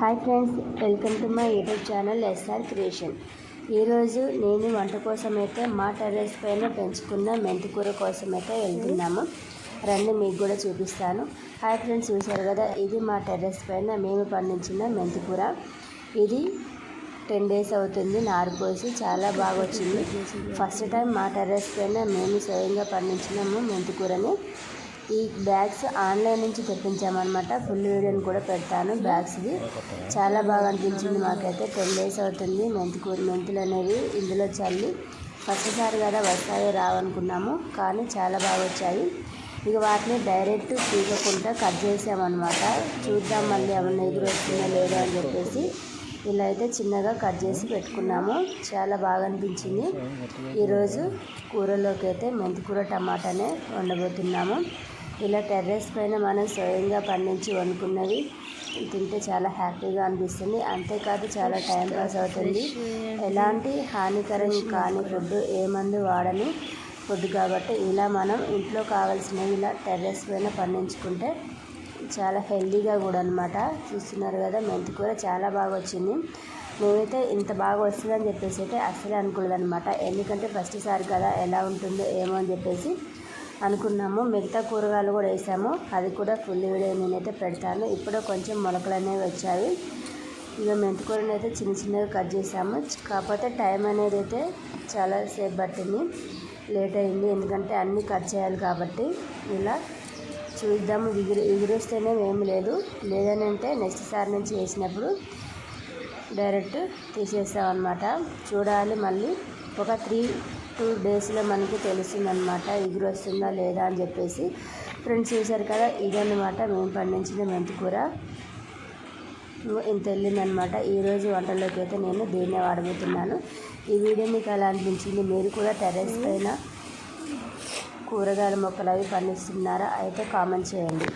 Hi friends welcome to my YouTube channel SR creation. ఈరోజు నేను వంట కోసం అయితే మా టెర్రస్ పైన పెంచుకున్న మెంతికూర కోసం అయితే వెళ్తున్నాము. రండి మీకు కూడా చూపిస్తాను. హాయ్ ఫ్రెండ్స్ చూశారు కదా ఇది మా టెర్రస్ పైన మేము పండించిన మెంతికూర ఇది టెన్ డేస్ అవుతుంది నారు పోసి చాలా బాగా వచ్చింది ఫస్ట్ టైం మా టెర్రస్ పైన మేము స్వయంగా పండించినాము మెంతికూరని ఈ బ్యాగ్స్ ఆన్లైన్ నుంచి తెప్పించామన్నమాట. ఫుల్ వీడియోని కూడా పెడతాను బ్యాగ్స్ది చాలా బాగా అనిపించింది మాకైతే. టెన్ డేస్ అవుతుంది మెంతికూర మెంతులు అనేవి ఇందులో చల్లి ఫస్ట్సారి కదా వస్తాయో రావనుకున్నాము. కానీ చాలా బాగా వచ్చాయి. ఇక వాటిని డైరెక్ట్ తీగకుండా కట్ చేసామన్నమాట. చూద్దాం మళ్ళీ ఏమన్నా ఎదురు వస్తుందో లేదా అని చెప్పేసి ఇలా అయితే చిన్నగా కట్ చేసి పెట్టుకున్నాము. చాలా బాగా అనిపించింది. ఈరోజు కూరలోకి అయితే మెంతికూర టమాటానే వండబోతున్నాము. ఇలా టెర్రస్ పైన మనం స్వయంగా పండించి వండుకున్నవి తింటే చాలా హ్యాపీగా అనిపిస్తుంది. అంతేకాదు చాలా టైం పాస్ అవుతుంది. ఎలాంటి హానికరం కాని ఫుడ్ ఏ మందు వాడని ఫుడ్ కాబట్టి ఇలా మనం ఇంట్లో కావాల్సినవి ఇలా టెర్రస్ పైన పండించుకుంటే చాలా హెల్దీగా కూడా అనమాట చూస్తున్నారు కదా మెంతికూర చాలా బాగా వచ్చింది. నేనైతే ఇంత బాగా వస్తుందని చెప్పేసి అయితే అస్సలే అనుకోలేదన్నమాట. ఎందుకంటే ఫస్ట్సారి కదా ఎలా ఉంటుందో ఏమో అని చెప్పేసి అనుకున్నాము. మిగతా కూరగాయలు కూడా వేసాము. అది కూడా ఫుల్ వీడియో నేనైతే పెడతాను. ఇప్పుడు కొంచెం మొలకలు అనేవి వచ్చాయి. ఇక మెంతికూరని అయితే చిన్న చిన్నగా కట్ చేసాము. కాకపోతే టైం అనేది అయితే చాలాసేపు పట్టింది. లేట్ అయింది. ఎందుకంటే అన్నీ కట్ చేయాలి కాబట్టి ఇలా చూద్దాము. ఎగురు ఎగురేస్తేనే ఏమి లేదు. లేదని అంటే నెక్స్ట్ సారి నుంచి వేసినప్పుడు డైరెక్ట్ తీసేస్తాం అనమాట చూడాలి మళ్ళీ. ఒక త్రీ టూ డేస్లో మనకి తెలుస్తుందనమాట ఎగురు వస్తుందా లేదా అని చెప్పేసి. ఫ్రెండ్స్ చూసారు కదా ఇదన్నమాట మేము పండించిన మెంతికూర. ఇంత వెళ్ళిందనమాట ఈరోజు వంటల్లోకి అయితే నేను దీన్నే వాడబోతున్నాను. ఈ వీడియో మీకు ఎలా అనిపించింది మీరు కూడా టెర్రస్ పైన కూరగాయల మొక్కలు అవి పండిస్తున్నారా అయితే కామెంట్ చేయండి.